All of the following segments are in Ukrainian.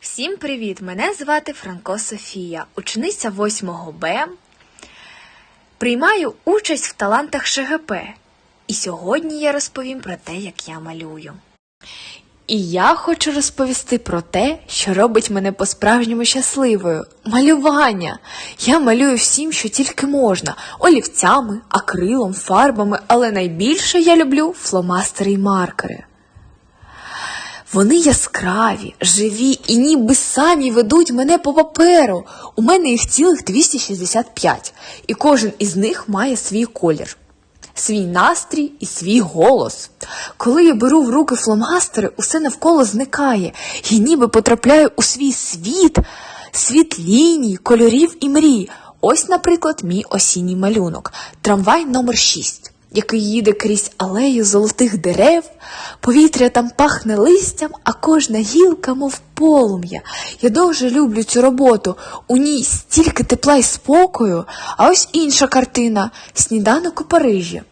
Всім привіт! Мене звати Франко Софія, учениця 8 Б. Приймаю участь в талантах ШГП. І сьогодні я розповім про те, як я малюю. І я хочу розповісти про те, що робить мене по-справжньому щасливою малювання. Я малюю всім, що тільки можна: олівцями, акрилом, фарбами, але найбільше я люблю фломастери і маркери. Вони яскраві, живі і ніби самі ведуть мене по паперу. У мене їх цілих 265, і кожен із них має свій колір, свій настрій і свій голос. Коли я беру в руки фломастери, усе навколо зникає, і ніби потрапляю у свій світ, світ ліній, кольорів і мрій. Ось, наприклад, мій осінній малюнок, трамвай номер 6 який їде крізь алею золотих дерев, повітря там пахне листям, а кожна гілка, мов полум'я. Я дуже люблю цю роботу. У ній стільки тепла й спокою, а ось інша картина сніданок у Парижі.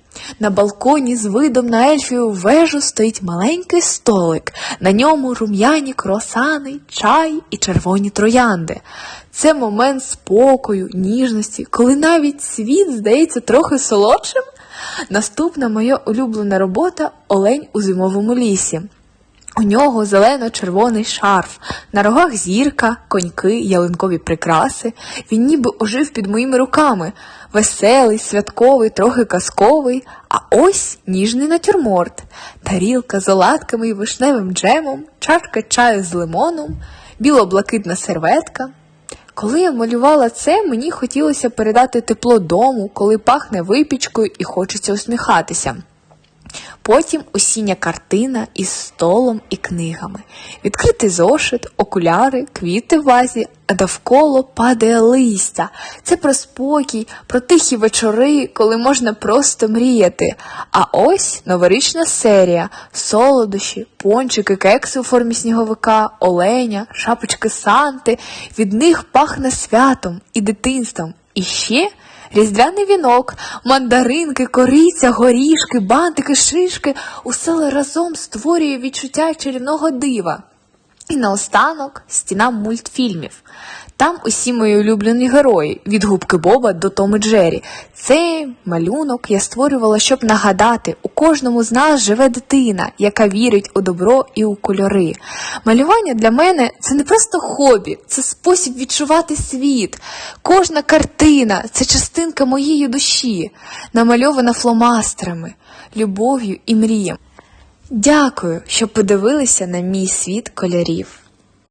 На балконі з видом на ельфію вежу стоїть маленький столик, на ньому рум'яні круасани, чай і червоні троянди. Це момент спокою, ніжності, коли навіть світ здається трохи солодшим. Наступна моя улюблена робота Олень у зимовому лісі. У нього зелено-червоний шарф, на рогах зірка, коньки, ялинкові прикраси. Він ніби ожив під моїми руками. Веселий, святковий, трохи казковий, а ось ніжний натюрморт, тарілка з оладками і вишневим джемом, чашка чаю з лимоном, біло-блакитна серветка. Коли я малювала це, мені хотілося передати тепло дому, коли пахне випічкою і хочеться усміхатися. Потім осіння картина із столом і книгами, відкритий зошит, окуляри, квіти в вазі, а довкола падає листя. Це про спокій, про тихі вечори, коли можна просто мріяти. А ось новорічна серія, солодощі, пончики, кекси у формі сніговика, оленя, шапочки санти. Від них пахне святом і дитинством. І ще Різдвяний вінок, мандаринки, кориця, горішки, бантики, шишки усе разом створює відчуття чарівного дива. І наостанок стіна мультфільмів. Там усі мої улюблені герої від губки Боба до Томи Джері. Цей малюнок я створювала, щоб нагадати, у кожному з нас живе дитина, яка вірить у добро і у кольори. Малювання для мене це не просто хобі, це спосіб відчувати світ. Кожна картина це частинка моєї душі, намальована фломастерами, любов'ю і мріям. Дякую, що подивилися на мій світ кольорів.